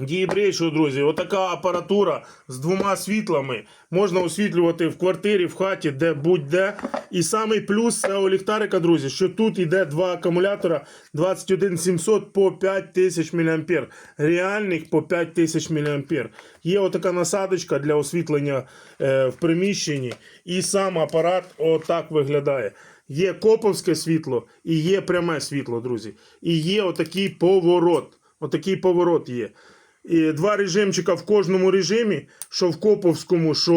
Дієбрейшого, друзі, отака апаратура з двома світлами можна освітлювати в квартирі, в хаті, де будь-де. І самий плюс цього ліхтарика, друзі, що тут йде два акумулятора 21700 по 5000 мА. Реальних по 5000 мА. Є отака насадочка для освітлення е, в приміщенні. І сам апарат отак виглядає. Є коповське світло і є пряме світло, друзі. І є отакий поворот. Отакий поворот є. І два режимчика в кожному режимі, що в Коповському, що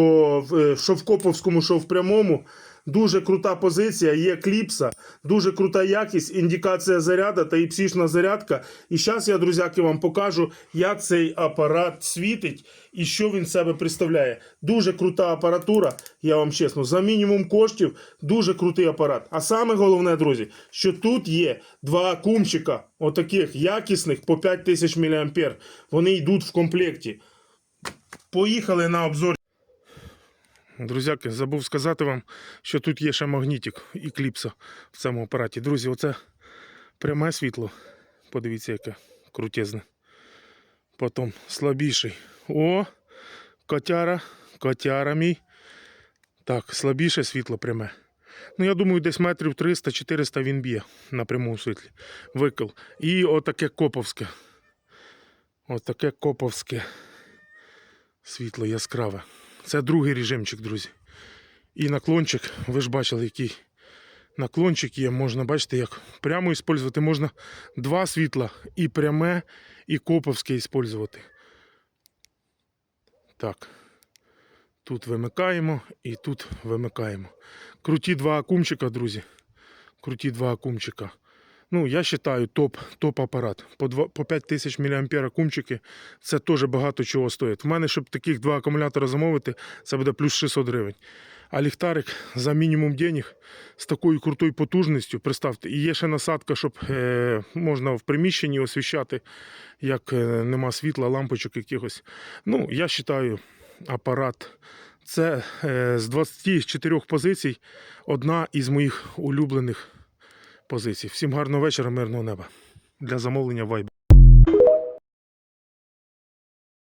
в, е, що в Коповському, що в прямому. Дуже крута позиція, є кліпса, дуже крута якість, індикація заряду та і псішна зарядка. І зараз я, друзяки, вам покажу, як цей апарат світить і що він себе представляє. Дуже крута апаратура, я вам чесно, за мінімум коштів дуже крутий апарат. А саме головне, друзі, що тут є два акумчика, отаких якісних по 5000 мА. Вони йдуть в комплекті. Поїхали на обзор. Друзяки, забув сказати вам, що тут є ще магнітик і кліпса в цьому апараті. Друзі, оце пряме світло. Подивіться, яке крутезне. Потім слабіший. О, котяра, котяра мій. Так, слабіше світло пряме. Ну, я думаю, десь метрів 300-400 він б'є на прямому світлі. Викил. І отаке коповське. Отаке коповське світло яскраве. Це другий режимчик, друзі. І наклончик, ви ж бачили, який наклончик є. Можна, бачите, як прямо використовувати. Можна два світла, і пряме, і коповське використовувати. Так. Тут вимикаємо і тут вимикаємо. Круті два акумчика, друзі. Круті два акумчика. Ну, я вважаю, топ, топ апарат. По, 2, по 5000 мА акумчики це теж багато чого стоїть. В мене, щоб таких два акумулятора замовити, це буде плюс 600 гривень. А ліхтарик за мінімум денег з такою крутою потужністю, представте, і є ще насадка, щоб е, можна в приміщенні освіщати, як е, нема світла, лампочок якихось. Ну, я вважаю, апарат. Це е, з 24 позицій одна із моїх улюблених позицій. Всім гарного вечора, мирного неба. Для замовлення вайб.